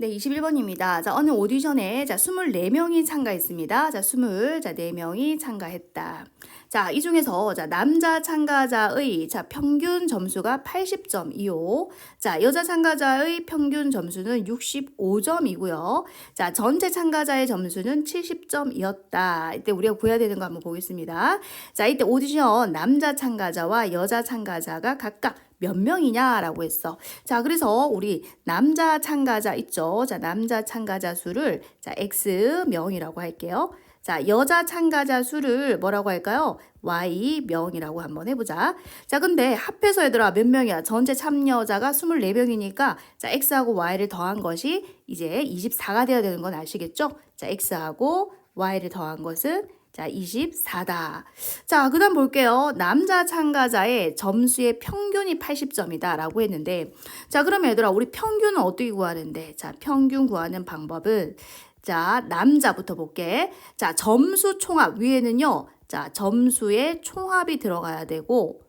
네, 21번입니다. 자, 어느 오디션에 자, 24명이 참가했습니다. 자, 20, 자, 4명이 참가했다. 자, 이 중에서 자, 남자 참가자의 자, 평균 점수가 80점이요. 자, 여자 참가자의 평균 점수는 65점이고요. 자, 전체 참가자의 점수는 70점이었다. 이때 우리가 구해야 되는 거 한번 보겠습니다. 자, 이때 오디션 남자 참가자와 여자 참가자가 각각 몇 명이냐라고 했어. 자, 그래서 우리 남자 참가자 있죠? 자, 남자 참가자 수를 자, X 명이라고 할게요. 자, 여자 참가자 수를 뭐라고 할까요? Y 명이라고 한번 해보자. 자, 근데 합해서 얘들아 몇 명이야? 전체 참여자가 24명이니까 자, X하고 Y를 더한 것이 이제 24가 돼야 되는 건 아시겠죠? 자, X하고 Y를 더한 것은 자, 24다. 자, 그 다음 볼게요. 남자 참가자의 점수의 평균이 80점이다. 라고 했는데, 자, 그럼 얘들아, 우리 평균은 어떻게 구하는데? 자, 평균 구하는 방법은, 자, 남자부터 볼게. 자, 점수 총합. 위에는요, 자, 점수의 총합이 들어가야 되고,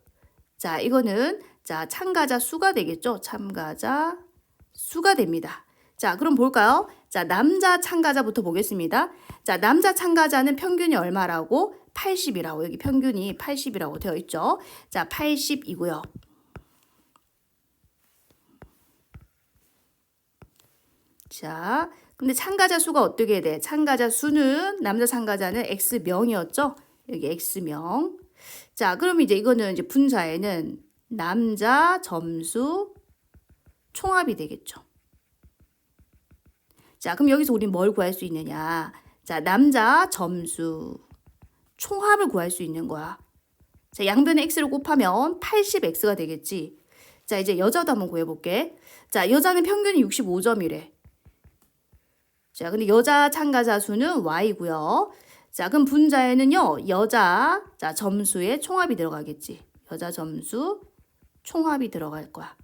자, 이거는, 자, 참가자 수가 되겠죠? 참가자 수가 됩니다. 자, 그럼 볼까요? 자, 남자 참가자부터 보겠습니다. 자, 남자 참가자는 평균이 얼마라고? 80이라고. 여기 평균이 80이라고 되어 있죠. 자, 80이고요. 자, 근데 참가자 수가 어떻게 돼? 참가자 수는 남자 참가자는 X명이었죠? 여기 X명. 자, 그럼 이제 이거는 이제 분자에는 남자 점수 총합이 되겠죠. 자, 그럼 여기서 우리 뭘 구할 수 있느냐? 자, 남자 점수 총합을 구할 수 있는 거야. 자, 양변에 x를 곱하면 80x가 되겠지. 자, 이제 여자도 한번 구해 볼게. 자, 여자는 평균이 65점이래. 자, 근데 여자 참가자 수는 y고요. 자, 그럼 분자에는요, 여자, 자, 점수의 총합이 들어가겠지. 여자 점수 총합이 들어갈 거야.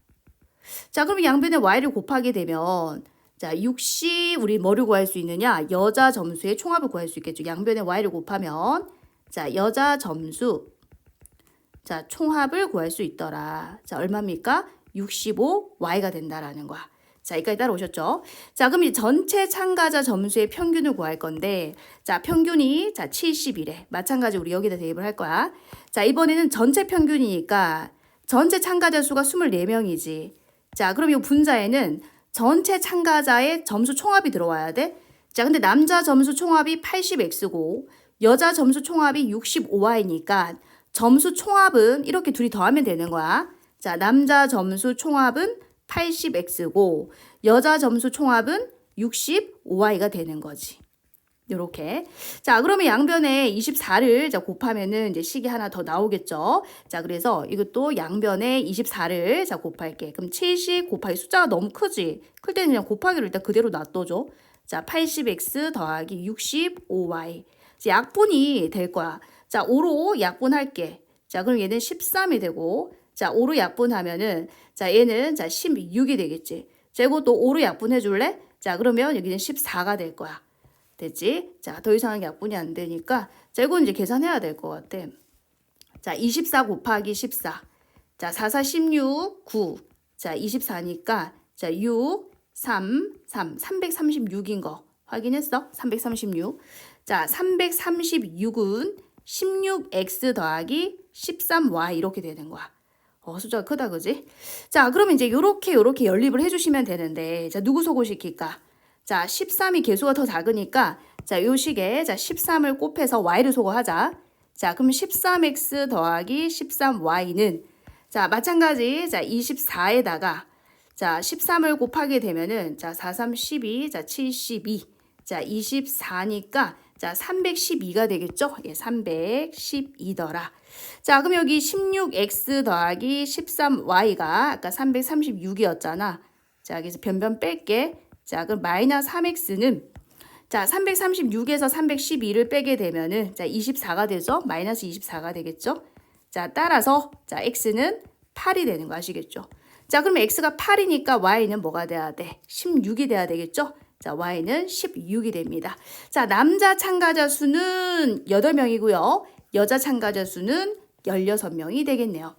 자, 그럼 양변에 y를 곱하게 되면 자, 60 우리 뭐를 구할 수 있느냐? 여자 점수의 총합을 구할 수 있겠죠. 양변에 y를 곱하면 자, 여자 점수 자, 총합을 구할 수 있더라. 자, 얼마입니까? 65y가 된다라는 거야. 자, 여기까지 따라오셨죠? 자, 그럼 이 전체 참가자 점수의 평균을 구할 건데, 자, 평균이, 자, 70이래. 마찬가지로 우리 여기다 대입을 할 거야. 자, 이번에는 전체 평균이니까, 전체 참가자 수가 24명이지. 자, 그럼 이 분자에는 전체 참가자의 점수 총합이 들어와야 돼. 자, 근데 남자 점수 총합이 80x고, 여자 점수 총합이 65y니까, 점수 총합은 이렇게 둘이 더하면 되는 거야. 자, 남자 점수 총합은 80x고 여자 점수 총합은 65y가 되는 거지. 요렇게. 자, 그러면 양변에 24를 자, 곱하면은 이제 식이 하나 더 나오겠죠. 자, 그래서 이것도 양변에 24를 자, 곱할게. 그럼 70 곱하기 숫자가 너무 크지? 클 때는 그냥 곱하기를 일단 그대로 놔둬줘. 자, 80x 더하기 65y. 이제 약분이 될 거야. 자, 5로 약분할게. 자, 그럼 얘는 13이 되고, 자, 5로 약분하면은, 자, 얘는, 자, 16이 되겠지. 자, 이것도 5로 약분해 줄래? 자, 그러면 여기는 14가 될 거야. 됐지? 자, 더 이상 약분이 안 되니까, 자, 이건 이제 계산해야 될 것 같아. 자, 24 곱하기 14. 자, 4, 4, 16, 9. 자, 24니까, 자, 6, 3, 3, 336인 거. 확인했어? 336. 자, 336은 16x 더하기 13y 이렇게 되는 거야. 어, 숫자가 크다, 그지? 자, 그러면 이제 요렇게 요렇게 연립을 해주시면 되는데, 자, 누구 소거시킬까? 자, 13이 개수가 더 작으니까, 자, 요 식에, 자, 13을 곱해서 y를 소거하자. 자, 그럼 13x 더하기 13y는, 자, 마찬가지, 자, 24에다가, 자, 13을 곱하게 되면은, 자, 4, 3, 12, 자, 72, 자, 24니까, 자, 312가 되겠죠? 예, 312더라. 자, 그럼 여기 16x 더하기 13y가 아까 336이었잖아. 자, 여기서 변변 뺄게. 자, 그럼 마이너스 3x는 자, 336에서 312를 빼게 되면은 자, 24가 되죠? 마이너스 24가 되겠죠? 자, 따라서 자, x는 8이 되는 거 아시겠죠? 자, 그럼 x가 8이니까 y는 뭐가 돼야 돼? 16이 돼야 되겠죠? 자, y는 16이 됩니다. 자, 남자 참가자 수는 8명이고요. 여자 참가자 수는 16명이 되겠네요.